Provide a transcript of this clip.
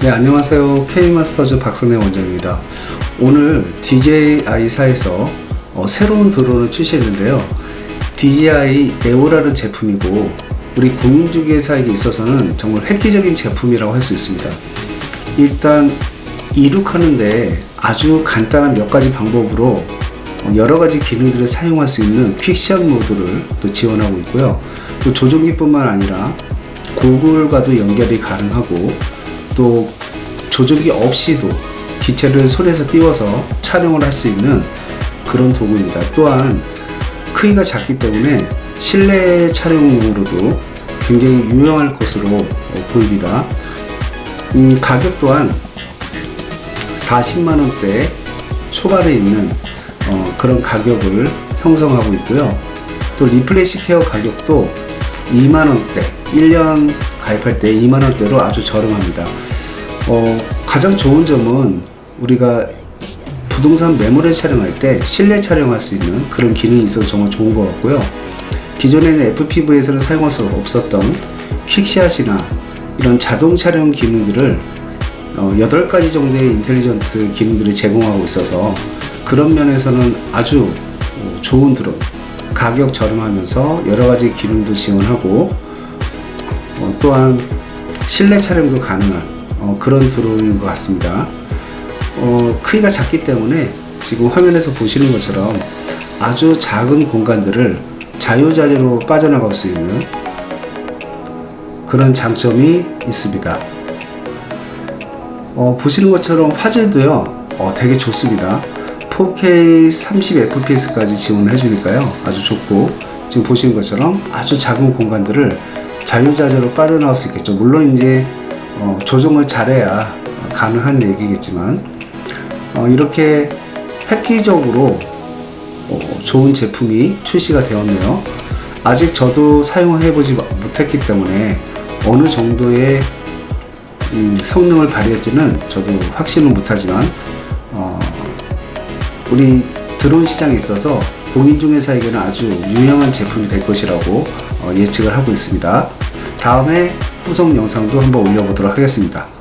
네, 안녕하세요. K마스터즈 박선혜 원장입니다. 오늘 DJI사에서 어, 새로운 드론을 출시했는데요. DJI 에오라는 제품이고 우리 공인중개사에게 있어서는 정말 획기적인 제품이라고 할 수 있습니다. 일단 이륙하는데 아주 간단한 몇 가지 방법으로 어, 여러 가지 기능들을 사용할 수 있는 퀵시한 모드를 또 지원하고 있고요. 또 조종기뿐만 아니라 고글과도 연결이 가능하고 또 조종기 없이도 기체를 손에서 띄워서 촬영을 할 수 있는 그런 도구입니다. 또한 크기가 작기 때문에 실내 촬영용으로도 굉장히 유용할 것으로 어, 보입니다. 음, 가격 또한 40만 원대 초반에 있는 어, 그런 가격을 형성하고 있고요. 또 리플래시 케어 가격도 2만 원대, 1년 가입할 때 2만 원대로 아주 저렴합니다. 어, 가장 좋은 점은 우리가 부동산 매물을 촬영할 때 실내 촬영할 수 있는 그런 기능이 있어서 정말 좋은 것 같고요. 기존에는 FPV에서는 사용할 수 없었던 퀵샷이나 이런 자동 촬영 기능들을 어, 8가지 정도의 인텔리전트 기능들을 제공하고 있어서 그런 면에서는 아주 어, 좋은 드론 가격 저렴하면서 여러 가지 기능도 지원하고 어, 또한 실내 촬영도 가능한 어, 그런 드론인 것 같습니다. 어, 크기가 작기 때문에 지금 화면에서 보시는 것처럼 아주 작은 공간들을 자유자재로 빠져나갈 수 있는 그런 장점이 있습니다. 어, 보시는 것처럼 화질도요, 어, 되게 좋습니다. 4K 30fps까지 지원을 해주니까요, 아주 좋고, 지금 보시는 것처럼 아주 작은 공간들을 자유자재로 빠져나올 수 있겠죠. 물론 이제 어, 조정을 잘해야 가능한 얘기겠지만, 어, 이렇게 획기적으로 어, 좋은 제품이 출시가 되었네요. 아직 저도 사용해보지 못했기 때문에 어느 정도의 음, 성능을 발휘할지는 저도 확신은 못하지만 어, 우리 드론 시장에 있어서 공인중개사에게는 아주 유용한 제품이 될 것이라고 어, 예측을 하고 있습니다. 다음에 후속 영상도 한번 올려보도록 하겠습니다.